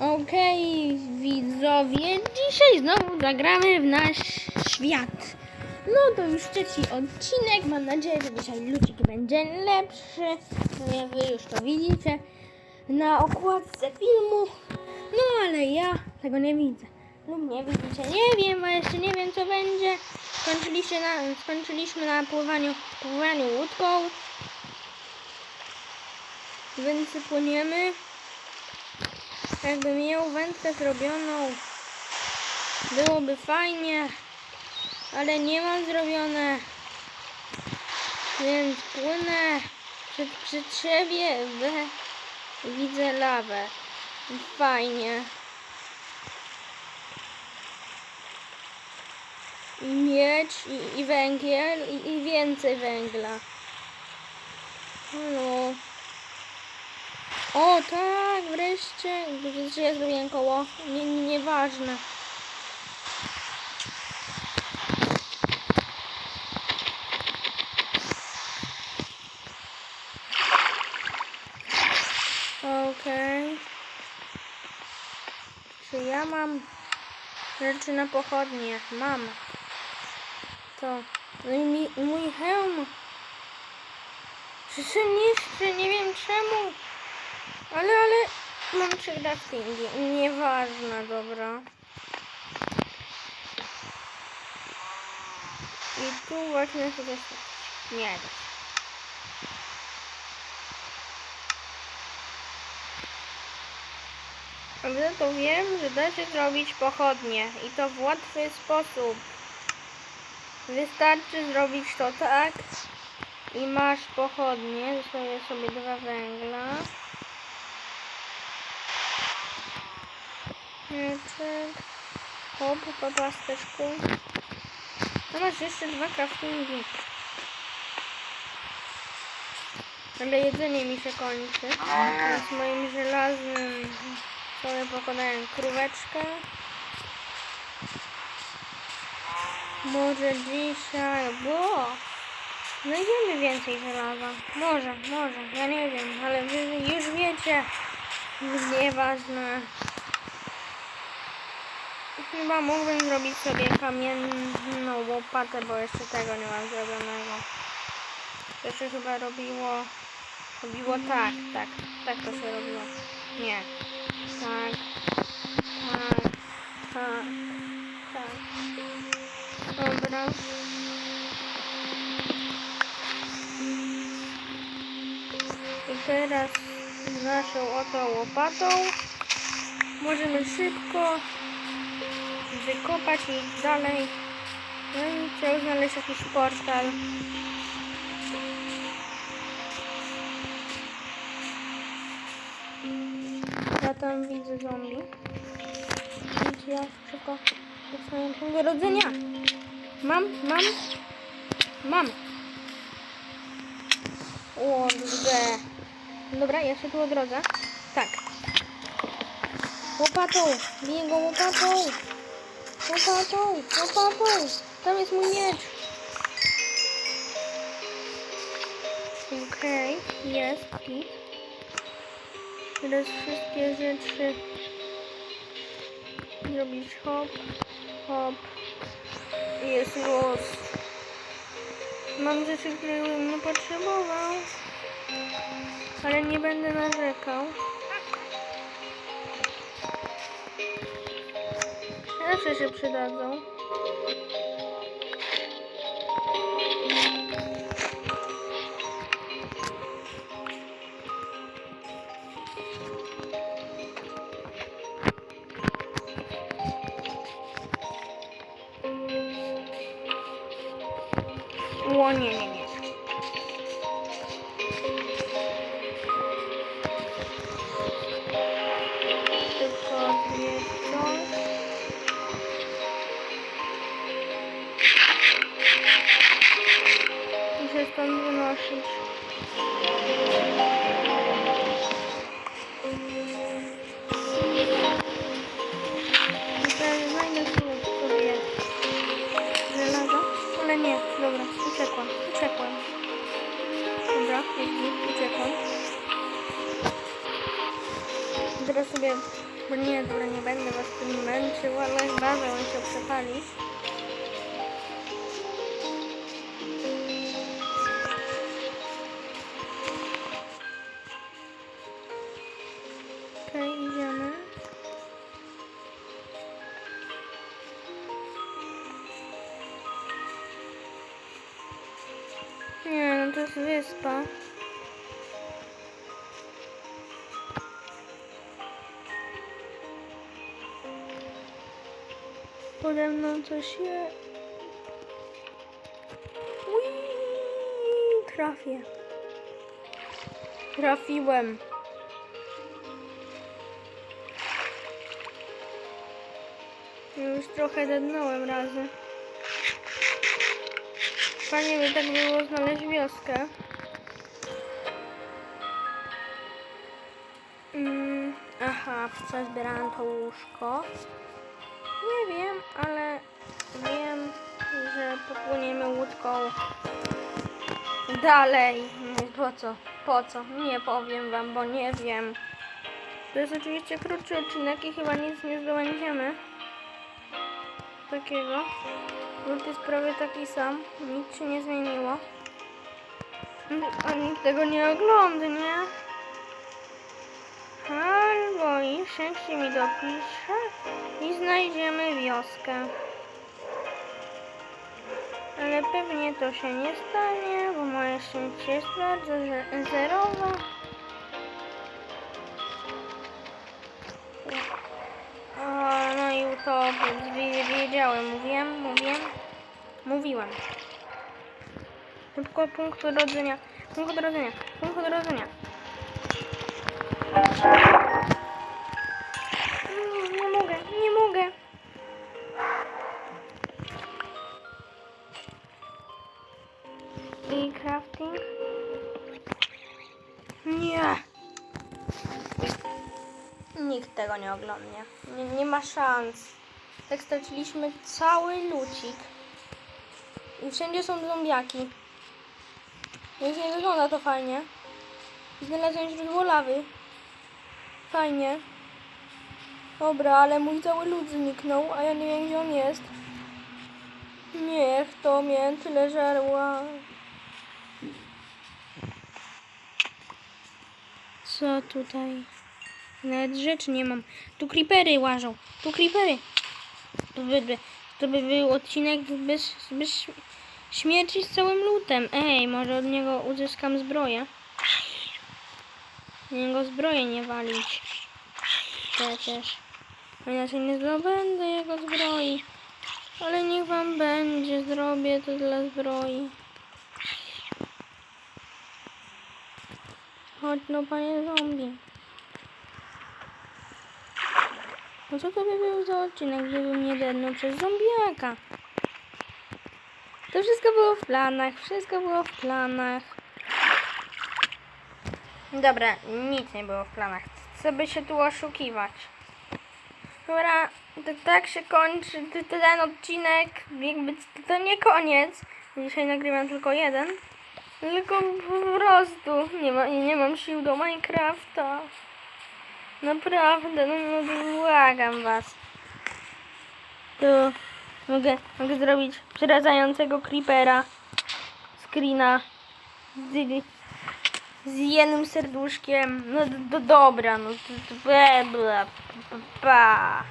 Okej, widzowie, dzisiaj znowu zagramy w nasz świat. No to już trzeci odcinek. Mam nadzieję, że dzisiaj lucik będzie lepszy. No jak wy już to widzicie na okładce filmu. No ale ja tego nie widzę. Lub nie widzicie. Nie wiem, bo jeszcze nie wiem co będzie. Skończyliśmy na, skończyliśmy na pływaniu, pływaniu łódką. Więc płyniemy. Jakbym miał wędkę zrobioną, byłoby fajnie, ale nie mam zrobione. Więc płynę przy, przy trzewie, we, widzę lawę. Fajnie. I miecz, i, i węgiel, i, i więcej węgla. No. O tak, wreszcie. Gdzie ja zrobiłem koło? Nie, nie, nieważne. Okej. Czy ja mam rzeczy na pochodnie? Mam. To. No i mi, mój hełm. Czy się niszczy? Nie wiem czemu. Ale, ale mam trzy craftingi. Nieważne, dobra. I tu właśnie coś... Nie da. Ale to wiem, że da się zrobić pochodnie i to w łatwy sposób. Wystarczy zrobić to tak i masz pochodnie. Zostawię sobie dwa węgla. Hop, po pasteczku. No masz jeszcze dwa craftingi. Ale jedzenie mi się kończy. Z moim żelaznym sobie pokonałem króweczkę. Może dzisiaj, bo znajdziemy więcej żelaza. Może, może, ja nie wiem, ale wy już wiecie. Nieważne. Chyba mógłbym zrobić sobie kamienną łopatę, bo jeszcze tego nie mam zrobionego. To się chyba robiło... Robiło tak, tak, tak to się robiło. Nie. Tak, tak, tak, tak. Dobra. I teraz z naszą oto łopatą możemy szybko wykopać i dalej. No i trzeba znaleźć jakiś portal. Ja tam widzę zombie. Więc ja szybko dostaję punktu rodzenia. Mam, mam, mam. O, kurde. Dobra, ja się tu odrodzę. Tak. Łopatą, biję go łopatą. Łopatą, łopatą. Tam jest mój miecz. Okej, jest git. Teraz wszystkie rzeczy zrobić hop, hop. Jest los. Mam rzeczy, które bym nie potrzebował. Ale nie będę narzekał. Zawsze się przydadzą. O nie, nie, nie. 10. Znajdę sobie żelazo, ale nie, dobra, uciekłam, uciekłam. Dobra, pięknie, uciekłam. Teraz sobie, bo nie, dobra, nie będę was w tym męczył, ale chyba, on się przepali. Nie, no to jest wyspa. Pode mną coś je... Trafię. Trafiłem. Już trochę dednąłem razy. Fajnie by tak było znaleźć wioskę. Mm, aha, co zbierałam to łóżko. Nie wiem, ale wiem, że popłyniemy łódką dalej. Po co? Po co? Nie powiem wam, bo nie wiem. To jest oczywiście krótszy odcinek i chyba nic nie zdobędziemy. Takiego. Lód jest prawie taki sam. Nic się nie zmieniło. A nikt tego nie oglądnie. Albo i szczęście mi dopisze i znajdziemy wioskę. Ale pewnie to się nie stanie, bo moje szczęście jest bardzo ze- zerowe. To wi- wiedziałem, mówiłem, mówiłem, mówiłem. Szybko punkt rodzenia, punkt rodzenia, punkt rodzenia. Mm, Nie mogę, nie mogę. I crafting. Nie. Nikt tego nie oglądnie. Nie, nie ma szans. Tak straciliśmy cały lucik. I wszędzie są zombiaki. Więc nie wygląda to fajnie. Znalazłem źródło lawy. Fajnie. Dobra, ale mój cały lud zniknął, a ja nie wiem gdzie on jest. Niech to mnie tyle żarła. Co tutaj? Nawet rzeczy nie mam. Tu creepery łażą. Tu creepery. To by, to by był odcinek bez, bez śmierci z całym lutem. Ej, może od niego uzyskam zbroję. Niego zbroję nie walić. Przecież. Inaczej nie zdobędę jego zbroi. Ale niech wam będzie. Zrobię to dla zbroi. Chodź no panie zombie. No co to by był za odcinek, gdybym nie dednął przez zombiaka? To wszystko było w planach, wszystko było w planach. Dobra, nic nie było w planach. Co by się tu oszukiwać? Dobra, to tak się kończy ten odcinek. Jakby to nie koniec. Dzisiaj nagrywam tylko jeden. Tylko po prostu nie, ma, nie mam sił do Minecrafta. Naprawdę, no, no błagam was. Tu mogę, mogę zrobić przerażającego creepera. Screena. Z, z jednym serduszkiem. No do, do, dobra, no to, to, pa, pa.